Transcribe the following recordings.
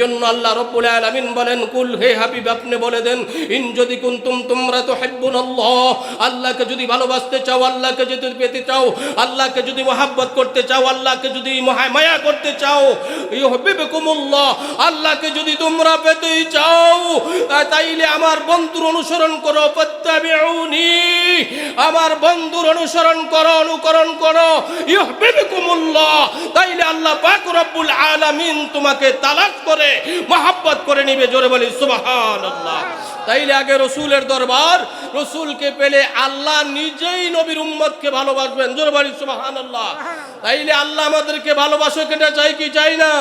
জন্য আল্লাহ রব্বুল বলেন, কুল হে হাবিব, আপনি বলে দেন, ইন যদি তোমরা তো আল্লাহ, আল্লাহকে যদি ভালোবাসতে চাও, আল্লাহকে যদি পেতে চাও, আল্লাহকে যদি করতে চাও, আল্লাহকে যদি করতে চাও আল্লাহকে যদি তোমরা পেতে চাও তাইলে আমার বন্ধুর অনুসরণ করো, ফাত্তাবিউনি, আমার বন্ধুর অনুসরণ করো, অনুকরণ করো, ইউহিব্বুকুমুল্লাহ, তাইলে আল্লাহ পাক রব্বুল আলামিন তোমাকে তালাক করে মহাব্বত করে নিবে জোরে বলি, সুবহানাল্লাহ। তাইলে আগে রসুলের দরবার, রসুলকে পেলে আল্লাহ নিজেই নবীর উম্মতকে ভালোবাসবেন, জোরে বলি, সুবহানাল্লাহ। তাইলে আল্লাহ আমাদেরকে ভালোবাসো কেটে চাই কি চাই না?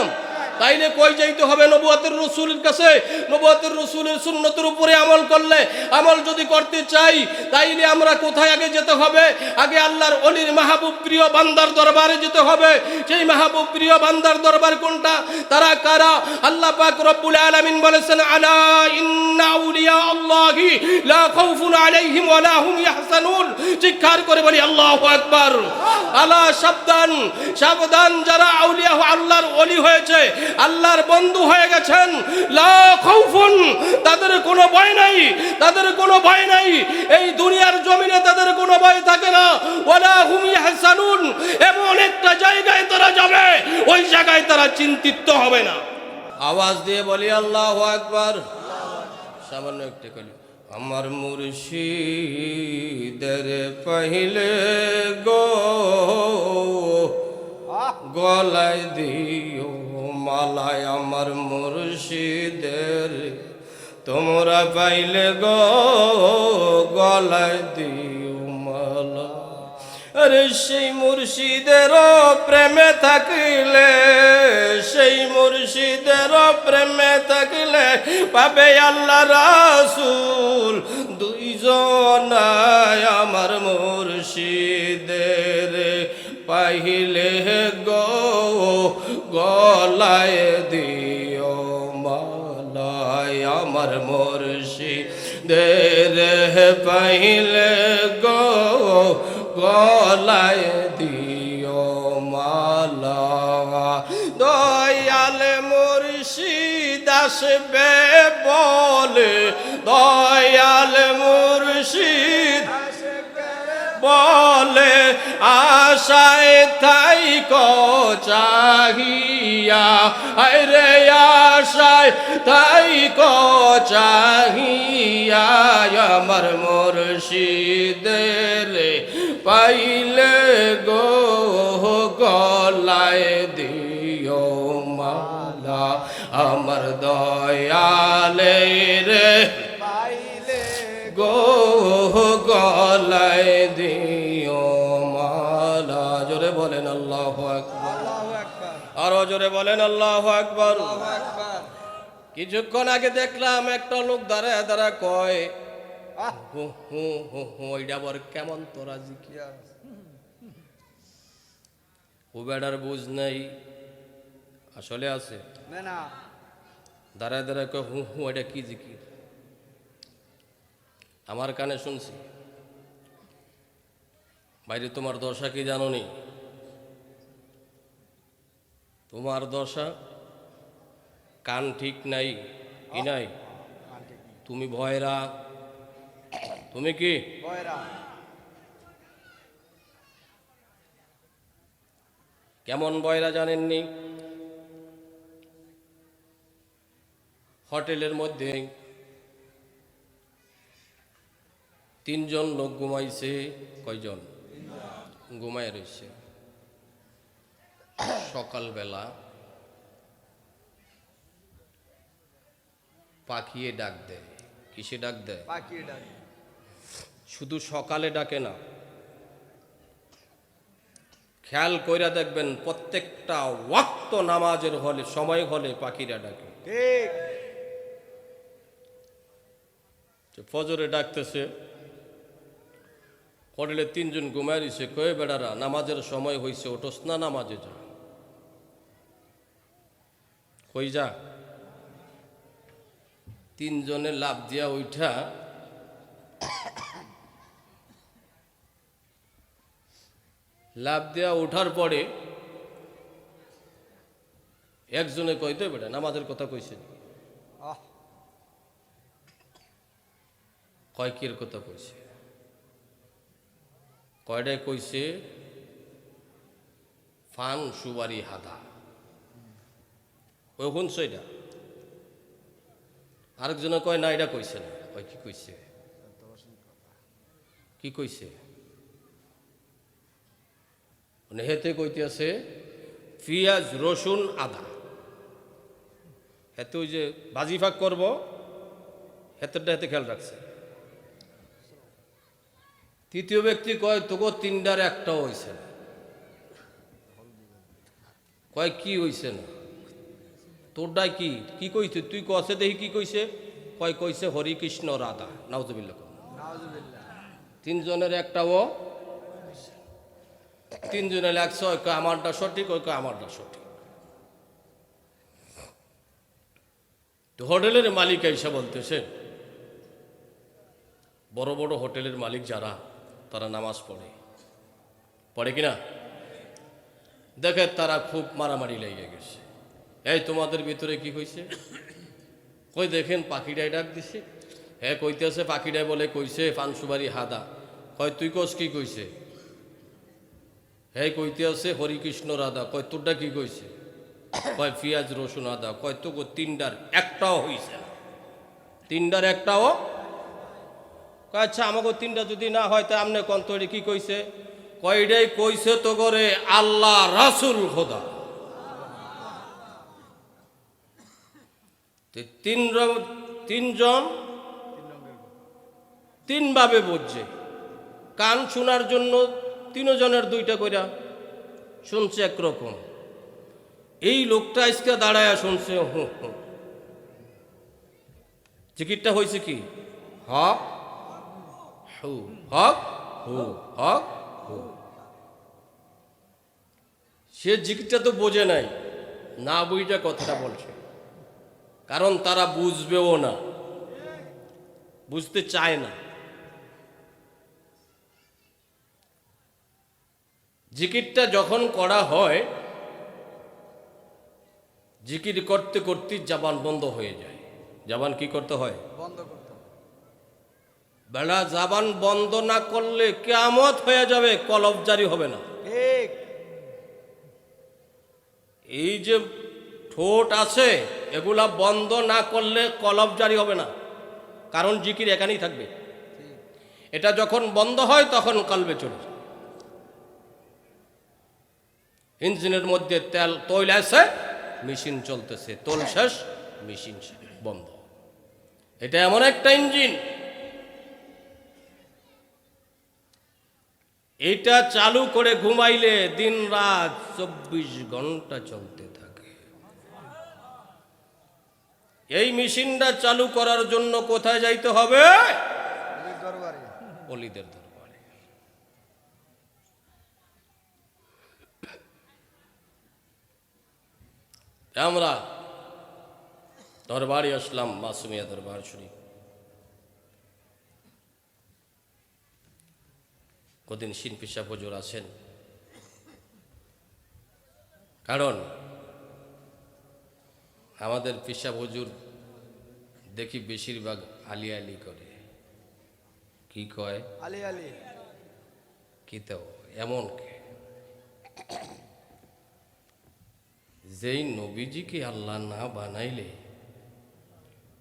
তাইলে কই যাইতে হবে নবুয়াতের রসুলের কাছে? নবুয়াতের রসুলের সুন্নতের উপরে আমল করলে, আমল যদি করতে চাই, তাইলে আমরা কোথায় আগে যেতে হবে? আগে আল্লাহর অলির মাহবুব প্রিয় বান্দার দরবারে যেতে হবে। সেই মাহবুব প্রিয় বান্দার দরবার কোনটা? তারা কারা? আল্লাহ পাক রব্বুল আলামিন বলেছেন, আলা ইন্না আউলিয়া আল্লাহি লা খাউফুন আলাইহিম ওয়া লা হুম ইয়াহজানুন। চিৎকার করে বলি, আল্লাহু আকবার। আলা সাবধান সাবধান যারা আউলিয়া আল্লাহর ওলি হয়েছে আল্লাহর বন্ধু হয়ে গেছেন। লা তাদের কোনো ভয় নাই, তাদের কোনো ভয় নাই। এই দুনিয়ার জমিনে তাদের কোনো ভয় থাকে না। ওয়ালা হুম ইয়াহসানুন, এমন একটা জায়গায় তারা যাবে, ওই জায়গায় তারা চিন্তিত হবে না। আওয়াজ দিয়ে বলি, আল্লাহ আকবার। সামান্য একটা কলি আমার মুর্শিদের পহিলে গো গলায় দিও মালায় আমার মুর্শিদের। তোমরা পাইলে গো গলায় দিও মালা। আরে সেই মুর্শিদের প্রেমে থাকলে, সেই মুর্শিদের প্রেমে থাকলে পাবে আল্লাহ রাসুল দুইজন আমার মুর্শিদের। পাইলে গো, গলায় দিও মালায় আমার মুর্শিদের পাইলে গো, গলায় দিও মালা। দয়াল মুর্শিদ আসবে বলে, দয়াল মুর্শিদ বলে আশায় তাই চাহিয়া। আরে আশায় তাই চাহিয়া। আমার মুর্শিদের পাইলে গো গলায় দিও মালা। আমার দয়ালে রে গো গলায় দিও বলেন আল্লাহ আকবার। আরও জোরে বলেন আল্লাহ আকবার। কিছুক্ষণ আগে দেখলাম একটা লোক দাঁড়ায় দাঁড়া কয় হু হু হু হু ওইটা আবার কেমন তোরা জিকি ও বেড়ার বুঝ নাই আসলে আছে। দাঁড়ায় দাঁড়ায় কয় হু হু এটা কি জিকির? আমার কানে শুনছি। বাইরে তোমার দশা কি জানো নি তোমার দশা? কান ঠিক নাই কি নাই? তুমি ভয়রা? তুমি কি? কেমন বয়রা জানেননি? হোটেলের মধ্যে তিনজন লোক ঘুমাইছে কয়জন? ঘুমায় রয়েছে। সকালবেলা পাখিয়ে ডাক দেয়। কিসে ডাক দেয়? শুধু সকালে ডাকে না। খেয়াল কইরা দেখবেন প্রত্যেকটা ওয়াক্ত নামাজের হলে সময় হলে পাখিরা ডাকে। ফজরে ডাকতেছে হোটেলে তিনজন ঘুমায় দিছে কয়ে বেড়ারা নামাজের সময় হইছে ওঠোস না নামাজে যা কই যা। তিনজনে লাভ দিয়া উঠা লাভ দেওয়া ওঠার পরে একজনে কইতে বেটা নামাজের কথা কইছে আহ। কয়কের কথা কইছে? কয়টায় কইছে ফান সুবারি হাদা। ওই শুনছ এটা আরেকজনে কয়, না, এটা কইছে না। কয়, কি কইছে? কি কইছে? মানে হেতে কইতে আছে পিঁয়াজ, রসুন, আদা। হেতে ওই যে বাজি ফাঁক করব, হেতেরটা হেতে খেয়াল রাখছে। তৃতীয় ব্যক্তি কয় তোকে তিনটার একটাও হইছে না। কয়, কি হইছে না? তোরটাই কি? কি কইছে? তুই কছে দেখি কি কইছে? কয় কইছে হরি কৃষ্ণ রাধা। নাউজুবিল্লাহ তিনজনের একটাও তিনজনে লাগছে ওই কয় আমারটা সঠিক ওই কয় আমারটা সঠিক। তো হোটেলের মালিক এসে বলতেছে বড় বড় হোটেলের মালিক যারা তারা নামাজ পড়ে। পড়ে কিনা দেখে তারা খুব মারামারি লেগে গেছে। এই তোমাদের ভিতরে কি হয়েছে কই দেখেন, পাখিটাই ডাক দিছে। হ্যাঁ কইতেছে, পাখিটাই বলে, কইছে, পানসুবারি হাদা। কয় তুই কস কি কইছে? হ্যাঁ কইতে আছে হরিকৃষ্ণ রাধা। কয় তোরটা কি কইছে? কয় পিঁয়াজ, রসুন, আদা। কয় তো তিনটার একটাও হইছে না। তিনটার একটাও? আচ্ছা আমাকে তিনটা যদি না হয়, তা আমনে কন্তরে কি কইছে? কয়টাই কইছে তো করে আল্লাহ রাসুল খোদা তে তিন তিনজন তিনভাবে বুঝছে। কান শোনার জন্য তিনজনের দুইটা কইরা শুনছে একরকম। এই লোকটা আজকে দাঁড়ায় শুনছে, হু হু। টিকিটটা হয়েছে কি? হক, হু হক হু হক, হু। সে জিকিরটা তো বোঝে নাই, না বুঝটা কথাটা বলছে। কারণ তারা বুঝবেও না। বুঝতে চায় না। জিকিরটা যখন করা হয় জিকির করতে করতে জাবান বন্ধ হয়ে যায়। জাবান কি করতে হয়? বন্ধ করতে বেলা জাবান বন্ধ না করলে কেয়ামত হয়ে যাবে কলব জারি হবে না। এই যে ঠোঁট আছে এগুলা বন্ধ না করলে কলব জারি হবে না। কারণ জিকির এখানেই থাকবে। এটা যখন বন্ধ হয় তখন কলবে চলে যায়। ইঞ্জিনের মধ্যে তেল তৈল আছে মেশিন চলতেছে। তোল শেষ মেশিন বন্ধ। এটা এমন একটা ইঞ্জিন। এটা চালু করে ঘুমাইলে দিন রাত চব্বিশ ঘণ্টা চলতে থাকে এই মেশিনটা চালু করার জন্য কোথায় যাইতে হবে? অলিদের দরবারে। আমরা দরবারে আসলাম মাসুমিয়া দরবার শরীফ। কদিন শিন পিসা হুজুর আছেন। কারণ আমাদের পিসা হুজুর দেখি বেশিরভাগ আলি আলি করে। কি কয়? আলি আলী। কি তো এমন কে? যেই নবীজিকে আল্লাহ না বানাইলে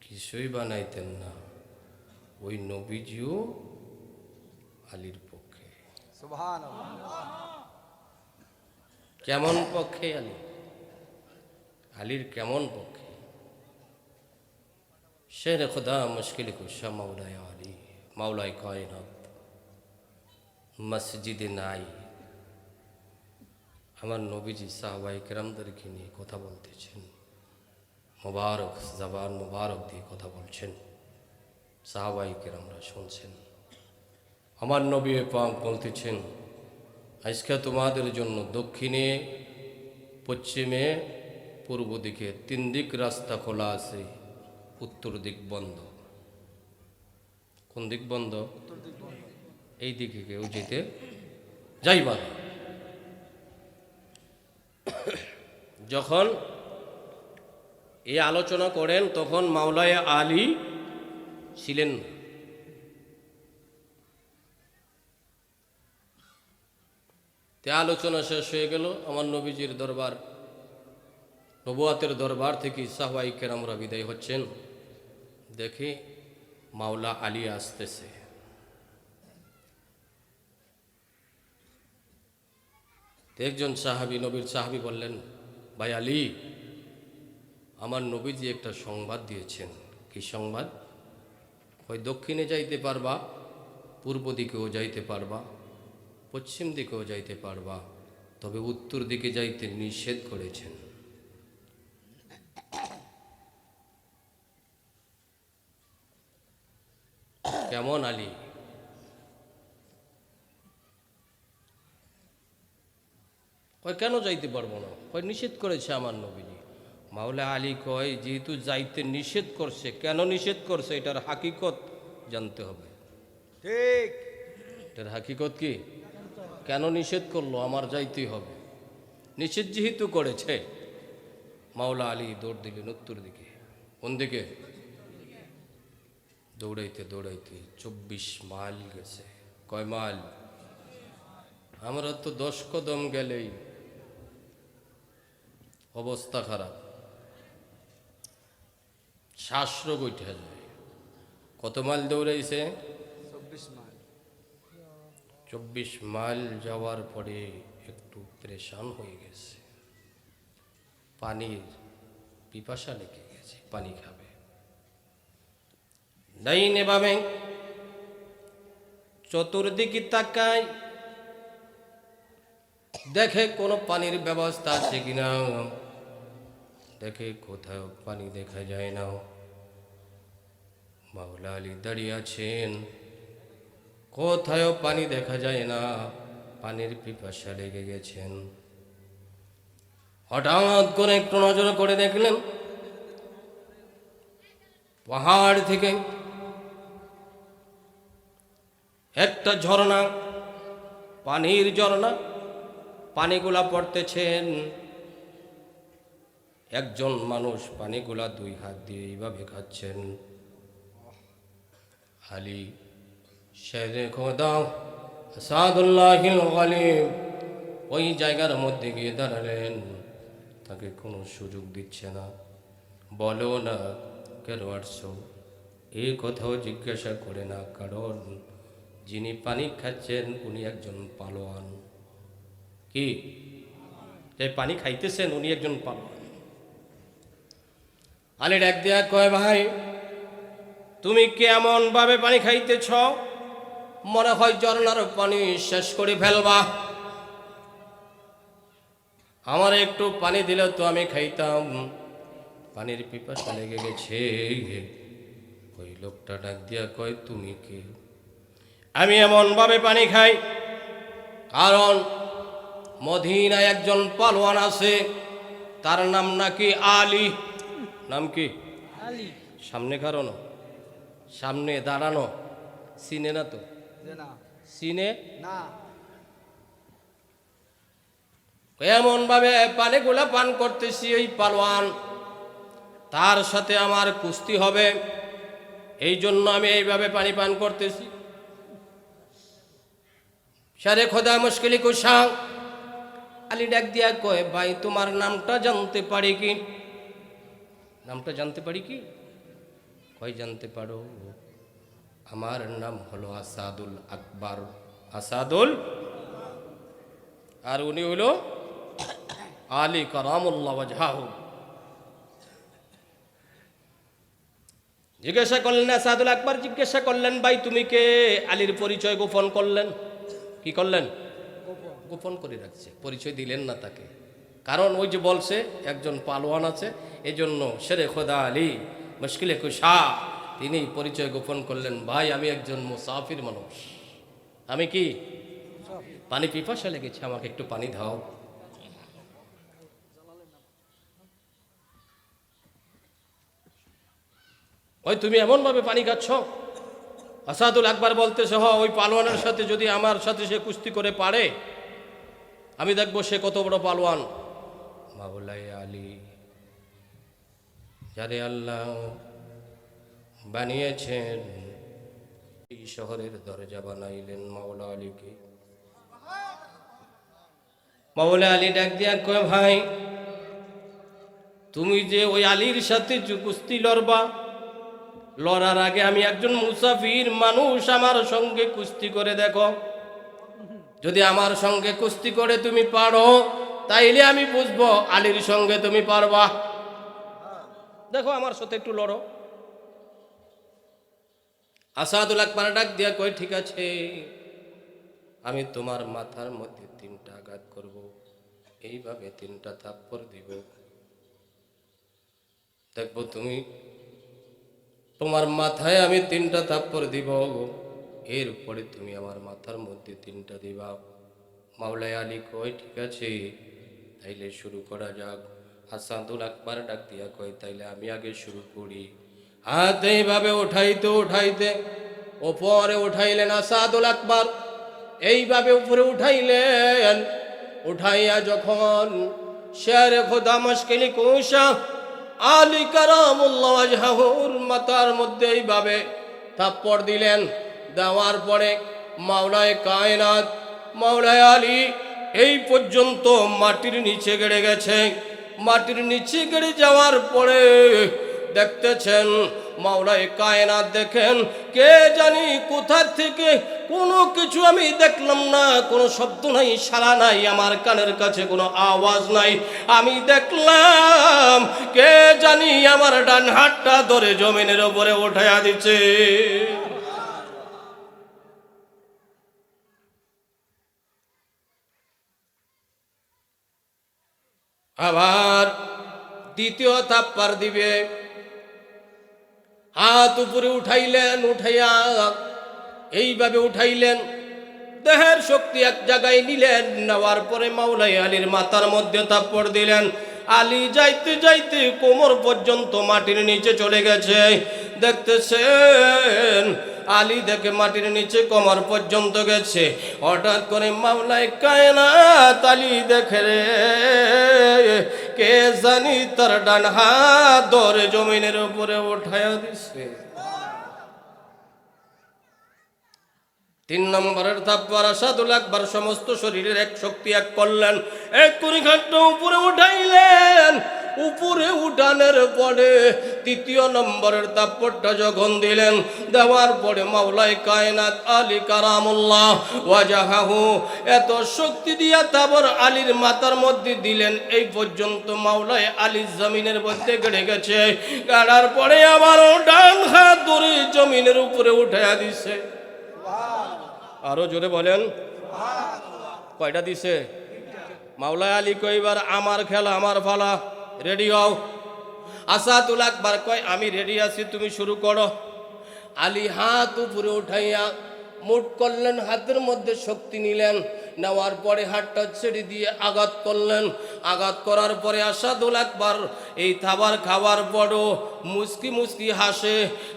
কিছুই বানাইতেন না ওই নবীজিও আলীর পক্ষে। কেমন পক্ষে আলী? আলীর কেমন পক্ষে? শের খুদা মুশকিল কুশা মাওলায় আলী মাওলায় কায়নাত মসজিদে নাই আমার নবীজি সাহবাই কেরামদেরকে নিয়ে কথা বলতেছেন মোবারক জবান মোবারক দিয়ে কথা বলছেন সাহবাই কেরামরা শুনছেন আমার নবী পাক বলতেছেন আজকে তোমাদের জন্য দক্ষিণে পশ্চিমে পূর্ব দিকে তিন দিক রাস্তা খোলা আছে উত্তর দিক বন্ধ। কোন দিক বন্ধ? এই দিকে কেউ যেতে যাইবা। যখন এই আলোচনা করেন, তখন মাওলায় আলী ছিলেন তে আলোচনা শেষ হয়ে গেল। আমার নবীজির দরবার, নবুয়াতের দরবার থেকে সাহবাই কেরামরা বিদায় হচ্ছেন। দেখে মাওলা আলী আসতেছে। একজন সাহাবি, নবীর সাহাবি বললেন, ভাই আলী, আমার নবীজি একটা সংবাদ দিয়েছেন। কি সংবাদ? হয় দক্ষিণে যাইতে পারবা, পূর্ব দিকেও যাইতে পারবা, পশ্চিম দিকেও যাইতে পারবা, তবে উত্তর দিকে যাইতে নিষেধ করেছেন। কেমন আলী? কয় কেন যাইতে পারব না? কয় নিষেধ করেছে আমার নবীজি। মাওলা আলী কয় যেহেতু যাইতে নিষেধ করছে কেন নিষেধ করছে? এটার হাকিকত জানতে হবে। ঠিক। এটার হাকিকত কি? কেন নিষেধ করল? আমার যাইতেই হবে। নিষেধ যেহেতু করেছে মাওলা আলী দৌড় দিলেন উত্তর দিকে। কোন দিকে? দৌড়াইতে দৌড়াইতে চব্বিশ মাইল গেছে। কয় মাইল? আমরা তো দশ কদম গেলেই অবস্থা খারাপ। শ্বাসরোগ উঠে যায়। কত মাইল দৌড়াইছে? চব্বিশ মাইল। চব্বিশ মাইল যাওয়ার পরে একটু পরেশান হয়ে গেছে। পানির পিপাসা লেগে গেছে পানি খাবে। ডাইনে বামে চতুর্দিকে তাকায় দেখে কোনো পানির ব্যবস্থা আছে কিনা দেখে কোথাও পানি দেখা যায় না মাওলা আলী দাঁড়িয়ে আছেন কোথায়ও পানি দেখা যায় না পানির পিপাসা লেগে গেছেন হঠাৎ করে একটু নজর করে দেখলেন পাহাড় থেকে একটা ঝর্ণা, পানির ঝর্ণা, পানিগুলা পড়তেছেন। একজন মানুষ পানিগুলা দুই হাত দিয়ে এইভাবে খাচ্ছেন। আলী শেরে ওই জায়গার মধ্যে গিয়ে দাঁড়ালেন। তাকে কোনো সুযোগ দিচ্ছে না। বলো না, কেন আসছো? এই কথাও জিজ্ঞাসা করে না, কারণ যিনি পানি খাচ্ছেন উনি একজন পালোয়ান। কি? যে পানি খাইতেছেন, উনি একজন পালোয়ান। আলী ডাক দেয়া কয়, ভাই, তুমি কেমন ভাবে পানি খাইতেছ? মনে হয় ঝর্ণার পানি শেষ করে ফেলবা। আমার একটু পানি দিলে তো আমি খাইতাম। পানির পিপাসা লেগে গেছে। ওই লোকটা ডাক দিয়া কয়, তুমি কে? আমি এমনভাবে পানি খাই কারণ মদিনায় একজন পালোয়ান আছে তার নাম নাকি আলী। নাম কি? আলী। সামনে কারণ সামনে দাঁড়ানো। সিনে না তো? যে না। সিনে না। এমন ভাবে পানিগুলা পান করতেছি এই পালোয়ান। তার সাথে আমার কুস্তি হবে। এই জন্য আমি এইভাবে পানি পান করতেছি। সারে খোদা মুশকিলি কুসাং আলী ডাক দিয়া কয়, ভাই, তোমার নামটা জানতে পারি কি? নামটা জানতে পারি কি? কয় জানতে পারো? আমার নাম হলো আসাদুল আকবর। আসাদুল? আর উনি হলো আলী কারামুল্লাহ ওয়াজহাহু। জিজ্ঞাসা করলেন আসাদুল আকবর, জিজ্ঞাসা করলেন, ভাই, তুমি কে? আলীর পরিচয় গোপন করলেন। কি করলেন? গোপন করে রাখছে। পরিচয় দিলেন না তাকে। কারণ ওই যে বলছে, একজন পালোয়ান আছে এই জন্য শেরে খোদা আলী, মুশকিলে কুশা, তিনি পরিচয় গোপন করলেন, ভাই, আমি একজন মুসাফির মানুষ। আমি কি? পানি পিপাসা লেগেছে, আমাকে একটু পানি দাও। ওই তুমি এমনভাবে পানি খাচ্ছ? আসাদুল আকবার বলতেছে হ ওই পালোয়ানের সাথে যদি আমার সাথে সে কুস্তি করে পারে, আমি দেখব সে কত বড় পালোয়ান। মাবুলাই আলী, যারে আল্লাহ বানিয়েছেন, এই শহরের দরজা বানাইলেন মাওলা আলীকে। মাওলা আলী ডাক দিয়া কয়, ভাই, তুমি যে ওই আলীর সাথে কুস্তি লড়বা লড়ার আগে আমি একজন মুসাফির মানুষ আমার সঙ্গে কুস্তি করে দেখো। যদি আমার সঙ্গে কুস্তি করে তুমি পারো, তাইলে আমি বুঝব আলীর সঙ্গে তুমি পারবা। দেখো আমার সাথে একটু লড়ো। আসাদুল আকবর ডাক দিয়া কই ঠিক আছে, আমি তোমার মাথার মধ্যে তিনটা আঘাত করব। এইভাবে তিনটা থাপ্পড় দিব। দেখব তুমি তোমার মাথায় আমি তিনটা থাপ্পড় দিব এর উপরে তুমি আমার মাথার মধ্যে তিনটা দিবা। মাওলাই আলী কয়, ঠিক আছে, তাইলে শুরু করা যাক। হাসাদুল আকবর ডাক দিয়া কয়, তাইলে আমি আগে শুরু করি। হাত এইভাবে উঠাইতে উঠাইতে ওপরে উঠাইলেন আসাদুল আকবর। এইভাবে উপরে উঠাইলেন, উঠাইয়া যখন শের খোদা মুশকিলি কুশা আলী কারামুল্লাহর মাতার মধ্যে এইভাবে থাপ্পড় দিলেন। দেওয়ার পরে মাওলায় কায়নাত, মাওলায় আলী এই পর্যন্ত মাটির নিচে গেড়ে গেছে। মাটির নিচে গেড়ে যাওয়ার পরে দেখতেছেন মাওলায় কায়নাত দেখেন, কে জানি কোথা থেকে কোনো কিছু আমি দেখলাম না, কোনো শব্দ নাই, সারা নাই, আমার কানের কাছে কোনো আওয়াজ নাই। আমি দেখলাম, কে জানি আমার ডান হাতটা ধরে জমিনের ওপরে উঠাইয়া দিচ্ছে। আবার দ্বিতীয় থাপ্পার দিবে। হাত উপরে উঠাইলেন, উঠাইয়া এইভাবে উঠাইলেন। দেহের শক্তি এক জায়গায় নিলেন, নেওয়ার পরে মাওলাই আলীর মাথার মধ্যে থাপ্পড় দিলেন। আলী যাইতে যাইতে কোমর পর্যন্ত মাটির নিচে চলে গেছে। দেখতেছেন? আলী দেখে মাটির নিচে কোমর পর্যন্ত গেছে। হঠাৎ করে মামলায় কায়নাত আলী দেখে রে, কে জানি তার ডান হাত ধরে জমিনের উপরে উঠায়া দিছে। তিন নম্বরের থাপ্পার আসাদুল আকবার সমস্ত শরীরের এক শক্তি এক করলেন এক কুড়ি ঘণ্টা উপরে উঠাইলেন। উপরে উঠানের পরে তৃতীয় নম্বরের তাপ্পরটা যখন দিলেন, দেওয়ার পরে মাওলাই কায়নাত আলী কারামুল্লাহ ওয়াজাহাহু, এত শক্তি দিয়া তারপর আলীর মাথার মধ্যে দিলেন, এই পর্যন্ত মাওলাই আলী জমিনের মধ্যে গেড়ে গেছে। গাড়ার পরে আবারও ডান হাত ধরে জমিনের উপরে উঠাইয়া দিছে। আরও জোরে বলেন। কয়টা দিছে? মাওলা আলী কইবার, আমার খেলা, আমার ফালা। রেডি হও। আসাদুল আকবার কয়, আমি রেডি আছি, তুমি শুরু করো। আলী হাত উপরে উঠাইয়া মুট করলেন, হাতের মধ্যে শক্তি নিলেন, নেওয়ার পরে হাতটা ছেড়ে দিয়ে আঘাত করলেন। আঘাত করার পরে আসাদুল আকবার এই খাবার খাওয়ার পরও মুসকি মুসকি হাসে।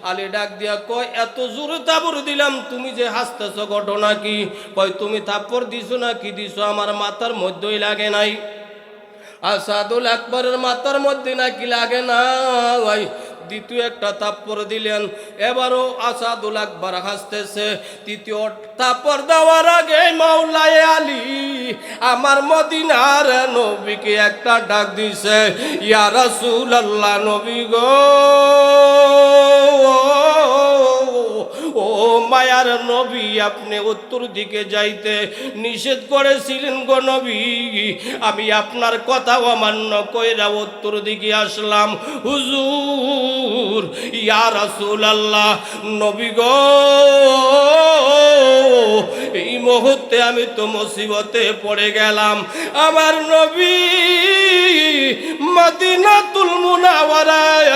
আলী ডাক দিয়া কয়, এত জোরে তাবর দিলাম, তুমি যে হাসতেছ ঘটনা কি? কয়, তুমি থাপ্পড় দিছো না, কি দিছো? আমার মাথার মধ্যেই লাগে নাই। আসাদুল আকবরের মাথার মধ্যে নাকি লাগে না? ওই দ্বিতীয় একটা তাপ্পর দিলেন। এবারও আসাদুল আকবর হাসতেছে। তৃতীয় তাপ্পর দেওয়ার আগে মাওলায় আলী আমার মদিনার নবীকে একটা ডাক দিছে, ইয়া রাসূল নবী গো! মায়ার নবী, আপনি উত্তর দিকে যাইতে নিষেধ করেছিলেন গো নবী। আমি আপনার কথা অমান্য কইরা উত্তর দিকে আসলাম। হুজুর ইয়ার রাসূল আল্লাহ নবী গো মুহূর্তে আমি তো মুসিবতে পড়ে গেলাম। আমার নবী মদিনাতুল মুনাওয়ারায়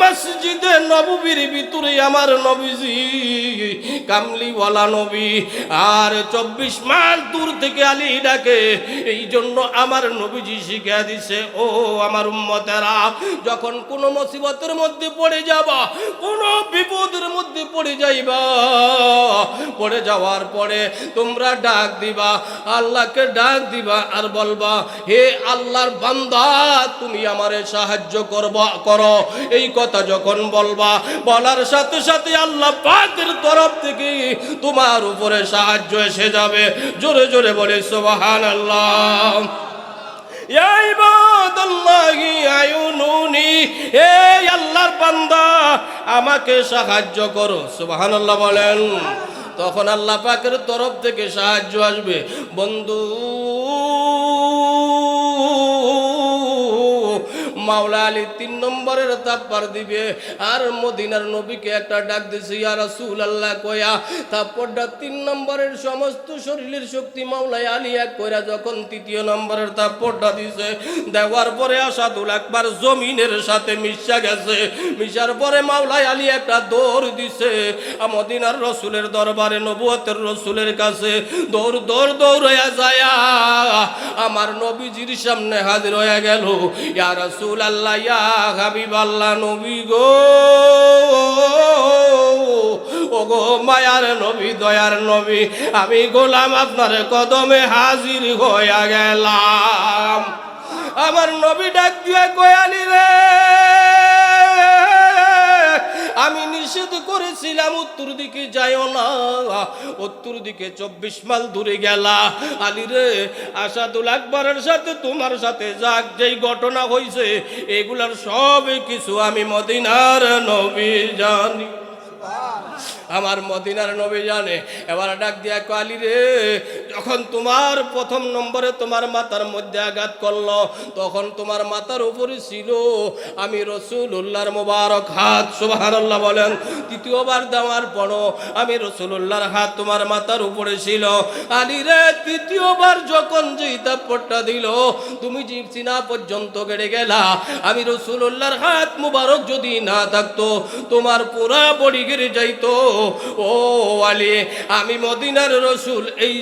মসজিদে নববীর ভিতরে আমার নবীজি, কামলিওয়ালা নবী। আর চব্বিশ মাইল দূর থেকে আলী ডাকে এই জন্য আমার নবীজি শিখা দিছে, ও আমার উম্মতেরা, যখন কোনো মুসিবতের মধ্যে পড়ে যাবা, কোনো বিপদের মধ্যে পড়ে যাইবা। পড়ে যাওয়ার পরে তোমরা ডাক দিবা, আল্লাহকে ডাক দিবা আর বলবা, হে আল্লাহর বান্দা, তুমি আমারে সাহায্য করবা, করো। এই কথা যখন বলবা, বলার সাথে সাথে আল্লাহ পাকের তরফ থেকে তোমার উপরে সাহায্য এসে যাবে। জোরে জোরে বলে সোবাহান আল্লাহ আমাকে সাহায্য করো। সুবহানাল্লাহ বলেন। তখন আল্লাহ পাকের তরফ থেকে সাহায্য আসবে। বন্ধু মাওলা আলী তিন নম্বরের তাপ্পার দিবে। আর মদিনার নবীকে একটা ডাক দিছে, ইয়া রাসূল আল্লাহ কয়া? তাপ্পরটা তিন নম্বরের সমস্ত শরীরের শক্তি মাওলায় আলী এক কইরা যখন তৃতীয় নম্বরের তাপ্পরটা দিছে, দেওয়ার পরে আসাদুল একবার জমিনের সাথে মিশা গেছে। মিশার পরে মাওলায় আলী একটা দৌড় দিছে, মদিনার রসুলের দরবারে, নবুয়তের রসুলের কাছে। দৌড় দৌড়, দৌড়াইয়া যায় আমার নবীজির সামনে হাজির হয়ে গেল। ইয়া রাসূল আল্লাহ ইয়া আল্লাহ নবী গো। ও গো মায়ার নবী, দয়ার নবী, আমি গোলাম আপনার কদমে হাজির হইয়া গেলাম। আমার নবী ডাক দিয়ে গয়ালি রে আমি নিষেধ করেছিলাম উত্তর দিকে যাইও না। উত্তর দিকে চব্বিশ মাইল দূরে গেলা। আলী রে আসাদুল আকবরের সাথে তোমার সাথে যাক যেই ঘটনা হয়েছে এগুলার সব কিছু আমি মদিনার নবী জানি। আমার মদিনার নবী জানে। এবার ডাক দিয়া কালি রে যখন তোমার প্রথম নম্বরে তোমার মাথার মধ্যে আঘাত করল, তখন তোমার মাথার উপরে ছিল আমি রসুল উল্লাহর মোবারক হাত। সুবহানাল্লাহ বলেন, তৃতীয়বার দেওয়ার পরও আমি রসুল্লাহর হাত তোমার মাথার উপরে ছিল। আলী রে, তৃতীয়বার যখন যে তাপ্পরটা দিল, তুমি চিনা পর্যন্ত গেড়ে গেলা। আমি রসুল্লাহর হাত মুবারক যদি না থাকতো, তোমার পুরা বডি গেড়ে যাইতো। ও আলী, আমি মদিনার রসুল এই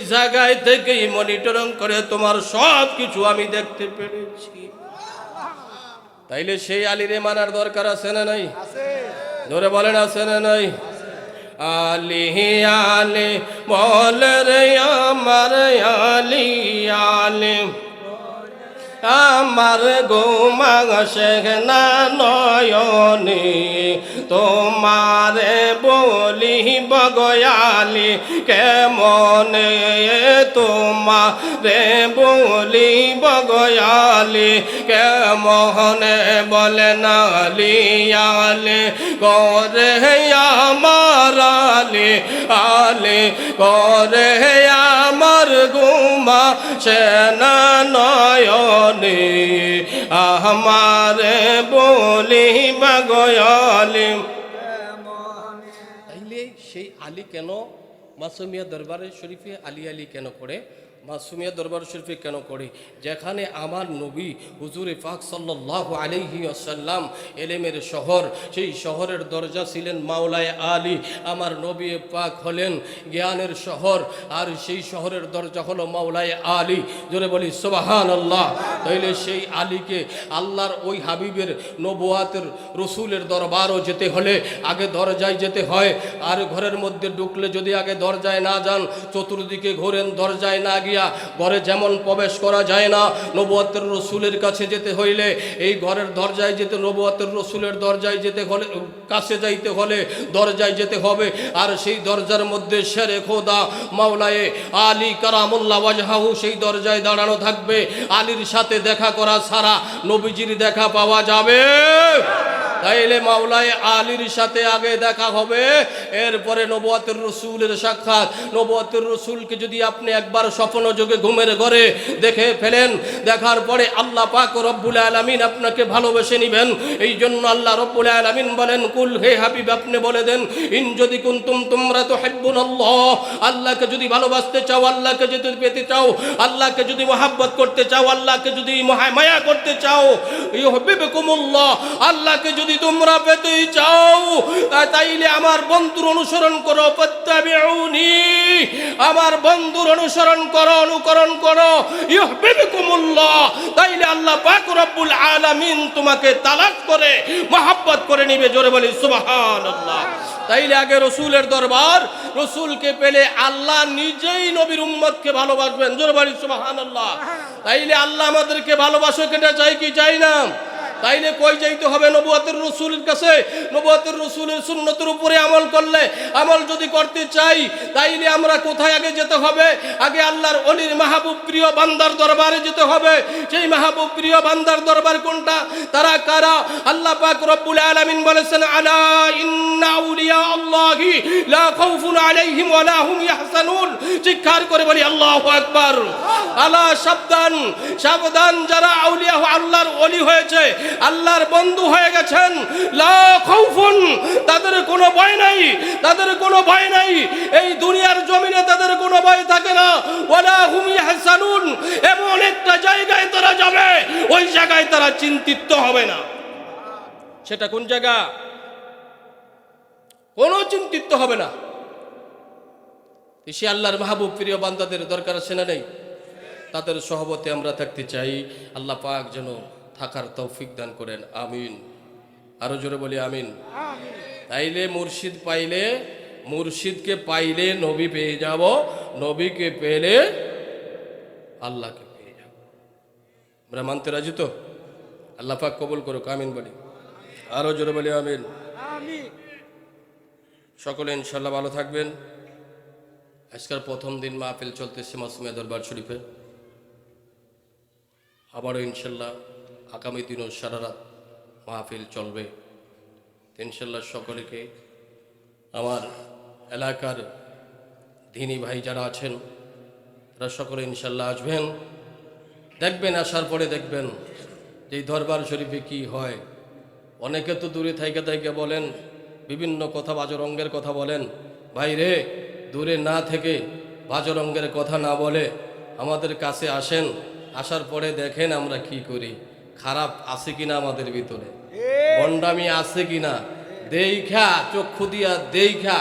জায়গায় থেকেই মনিটরিং করে তোমার সব কিছু আমি দেখতে পেরেছি। তাইলে সেই আলীরে মানার দরকার আছে না নাই? ধরে বলেন আছে না নাই? আলি আলে, বল রে আমার আলি আলে। আমার গোমা শেখনা নয়নে, তোমারে বলি বগয়ালি কেমনে তোমারে বলি বগয়ালি কেমনে বলে নালিয়ালে করে আমার আলে আলে, করে গুমা সেনা নয়নে আমারে বলি বগয়ালি তাইলে সেই আলী কেন? মাসুমিয়া দরবারে শরীফে আলী আলী কেন করে মাসুমিয়া দরবার শরীফে কেন করে যেখানে আমার নবী হুজুরে পাক সাল্লাহ আলিহি আসাল্লাম এলেমের শহর, সেই শহরের দরজা ছিলেন মাওলায় আলী। আমার নবী পাক হলেন জ্ঞানের শহর, আর সেই শহরের দরজা হলো মাওলায় আলী। জোরে বলি সোবাহান আল্লাহ তাইলে সেই আলীকে আল্লাহর ওই হাবিবের নবুয়াতের রসুলের দরবারও যেতে হলে, আগে দরজায় যেতে হয়। আর ঘরের মধ্যে ঢুকলে যদি আগে দরজায় না যান, চতুর্দিকে ঘোরেন, দরজায় না গিয়া ঘরে যেমন প্রবেশ করা যায় না, নবুয়াতের রসুলের কাছে যেতে হইলে, এই ঘরের দরজায় যেতে, নবুয়াতের রসুলের দরজায় যেতে হলে, কাছে যাইতে হলে দরজায় যেতে হবে। আর সেই দরজার মধ্যে শেরে খোদা, মাওলায়ে আলী কারামুল্লাহ ওয়াজহাহু সেই দরজায় দাঁড়ানো থাকবে। আলীর সাথে দেখা করা ছাড়া নবীজির দেখা পাওয়া যাবে। তাইলে মাওলায় আলীর সাথে আগে দেখা হবে। এরপরে নবুয়াতের রসুলের সাক্ষাৎ। নবুয়াতের রসুলকে যদি আপনি একবার স্বপ্ন যোগে ঘুমের ঘরে দেখে ফেলেন, দেখার পরে আল্লাহ পাক রব্বুল আলামিন আপনাকে ভালোবেসে নিবেন। এই জন্য আল্লাহ রব্বুল আলামিন বলেন, কুল হে হাবিব, আপনি বলে দেন, ইন যদি কুনতুম তোমরা তো হেব্বুন আল্লাহ আল্লাহকে যদি ভালোবাসতে চাও, আল্লাহকে যদি পেতে চাও, আল্লাহকে যদি মহাব্বত করতে চাও, আল্লাহকে যদি মায়া করতে চাও, ইউহিব্বুকুমুল্লাহ, আল্লাহকে যদি যদি তোমরা পেতেই চাও তাইলে আমার বন্ধুর অনুসরণ করো প্রত্যাবেউনি আমার বন্ধুর অনুসরণ করো, অনুকরণ করো। ইউহিব্বুকুমুল্লাহ। তাইলে আল্লাহ পাক রব্বুল আলামিন তোমাকে তালাক করে, মহাব্বত করে নিবে, জোরে বলি, সুবহানাল্লাহ। তাইলে আগে রসুলের দরবার রসুলকে পেলে আল্লাহ নিজেই নবীর উম্মতকে ভালোবাসবেন। জোরে বলি সুবহানাল্লাহ। তাইলে আল্লাহ আমাদেরকে ভালোবাসো কেটা চাই কি চাই না? তাইলে কই যাইতে হবে নবুয়াতের রসুলের কাছে? নবুয়াতের রসুলের সুন্নতের উপরে আমল করলে আমল যদি করতে চাই তাইলে আমরা কোথায় আগে যেতে হবে? আগে আল্লাহর অলির মাহবুব প্রিয় বান্দার দরবারে যেতে হবে। সেই মাহবুব প্রিয় বান্দার দরবার কোনটা? তারা কারা? আল্লাহ পাক রব্বুল আলামিন বলেছেন আলা ইন্না লা চিৎকার করে সাবধান যারা আল্লাহর হয়েছে, আল্লাহর বন্ধু হয়ে গেছেন, লা তাদের কোনো ভয় নাই, তাদের কোনো ভয় নাই, এই দুনিয়ার জমিনে তাদের কোনো ভয় থাকে না। ওয়ালা হুম ইয়াহসানুন এমন একটা জায়গায় তারা যাবে, ওই জায়গায় তারা চিন্তিত হবে না। সেটা কোন জায়গা? কোনো চিন্তিত হবে না। সে আল্লাহর মাহবুব প্রিয় বান্দাদের দরকার আছে না নেই? তাদের সহবতে আমরা থাকতে চাই। আল্লাহ পাক যেন থাকার তৌফিক দান করেন। আমিন। আরও জোরে বলি আমিন। তাইলে মুর্শিদ পাইলে, মুর্শিদকে পাইলে নবী পেয়ে যাব। নবীকে পেলে আল্লাহকে পেয়ে যাব। আমরা মানতে রাজি তো? আল্লাহ পাক কবুল করুক। আমিন বলি। আরও জোরে বলি আমিন আমিন। সকলে ইনশাল্লাহ ভালো থাকবেন। আজকের প্রথম দিন মাহফিল চলতেছে মাসুমিয়া দরবার শরীফে। আবারও ইনশাল্লাহ আগামী দিনও সারা রাত মাহফিল চলবে। ইনশাল্লাহ সকলকে আমার এলাকার দিনী ভাই যারা আছেন, তারা সকলে ইনশাল্লাহ আসবেন। দেখবেন, আসার পরে দেখবেন যে দরবার শরীফে কি হয়। অনেকে তো দূরে থাইকে থাইকে বলেন বিভিন্ন কথা বাজরঙ্গের কথা বলেন। ভাই রে দূরে না থেকে বাজরঙ্গের কথা না বলে আমাদের কাছে আসেন আসার পরে দেখেন আমরা কি করি। খারাপ আছে কিনা আমাদের ভিতরে? বন্ডামি আছে কিনা? দেইখা চক্ষু দিয়া দেইখা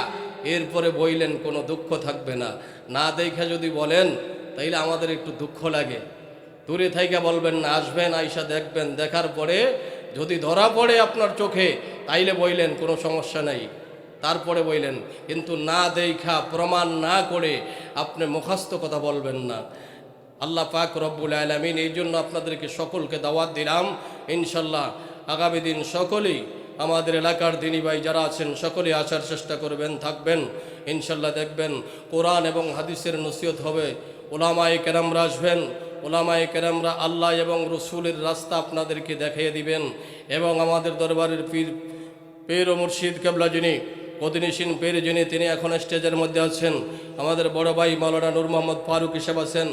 এরপরে বইলেন কোনো দুঃখ থাকবে না। না দেখা যদি বলেন তাইলে আমাদের একটু দুঃখ লাগে। দূরে থাইকা বলবেন না আসবেন আইসা দেখবেন দেখার পরে যদি ধরা পড়ে আপনার চোখে তাইলে বইলেন, কোনো সমস্যা নাই। তারপরে বইলেন, কিন্তু না দেখা, প্রমাণ না করে আপনি মুখাস্ত কথা বলবেন না। আল্লাহ পাক রব্বুল আলমিন এই জন্য আপনাদেরকে সকলকে দাওয়াত দিলাম ইনশাল্লাহ আগামী দিন সকলেই আমাদের এলাকার দিনী ভাই যারা আছেন সকলেই আসার চেষ্টা করবেন, থাকবেন ইনশাল্লাহ দেখবেন, কোরআন এবং হাদিসের নসিহত হবে। ওলামায়ে কেরামরা আসবেন, ওলামায়ে কেরামরা আল্লাহ এবং রসুলের রাস্তা আপনাদেরকে দেখিয়ে দিবেন এবং আমাদের দরবারের পীর পীর ও মুর্শিদ কেবলা যিনি কদিনিসীন পীর যিনি, তিনি এখন স্টেজের মধ্যে আছেন। আমাদের বড় ভাই মাওলানা নূর মোহাম্মদ ফারুক হিসেব আছেন।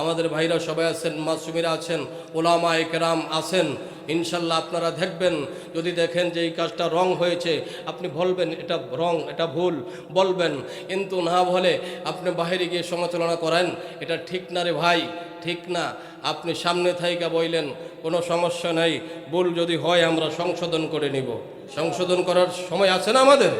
আমাদের ভাইরা সবাই আছেন, মাসুমিরা আছেন ওলামা একরাম আছেন। ইনশাল্লাহ আপনারা দেখবেন, যদি দেখেন যে এই কাজটা রং হয়েছে, আপনি বলবেন এটা রং, এটা ভুল, বলবেন। কিন্তু না বলে আপনি বাইরে গিয়ে সমালোচনা করেন, এটা ঠিক না রে ভাই, ঠিক না। আপনি সামনে থাইকা বইলেন, কোনো সমস্যা নাই, ভুল যদি হয় আমরা সংশোধন করে নিব। সংশোধন করার সময় আছে না আমাদের?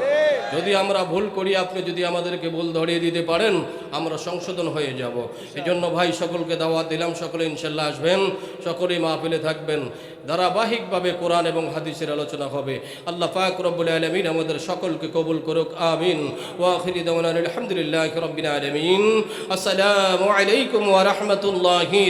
যদি আমরা ভুল করি, আপনি যদি আমাদেরকে ভুল ধরিয়ে দিতে পারেন, আমরা সংশোধন হয়ে যাব। এই জন্য ভাই, সকলকে দাওয়াত দিলাম, সকলে ইনশাল্লাহ আসবেন, সকলেই মা মাহফিলে থাকবেন। ধারাবাহিকভাবে কোরআন এবং হাদিসের আলোচনা হবে। আল্লাহ পাক রব্বুল আলমিন আমাদের সকলকে কবুল করুক, আমিন। ওয়াখিরি দাওয়ানা আলহামদুলিল্লাহ রব্বিল আলমিন। আসসালামু আলাইকুম ওয়া রাহমাতুল্লাহি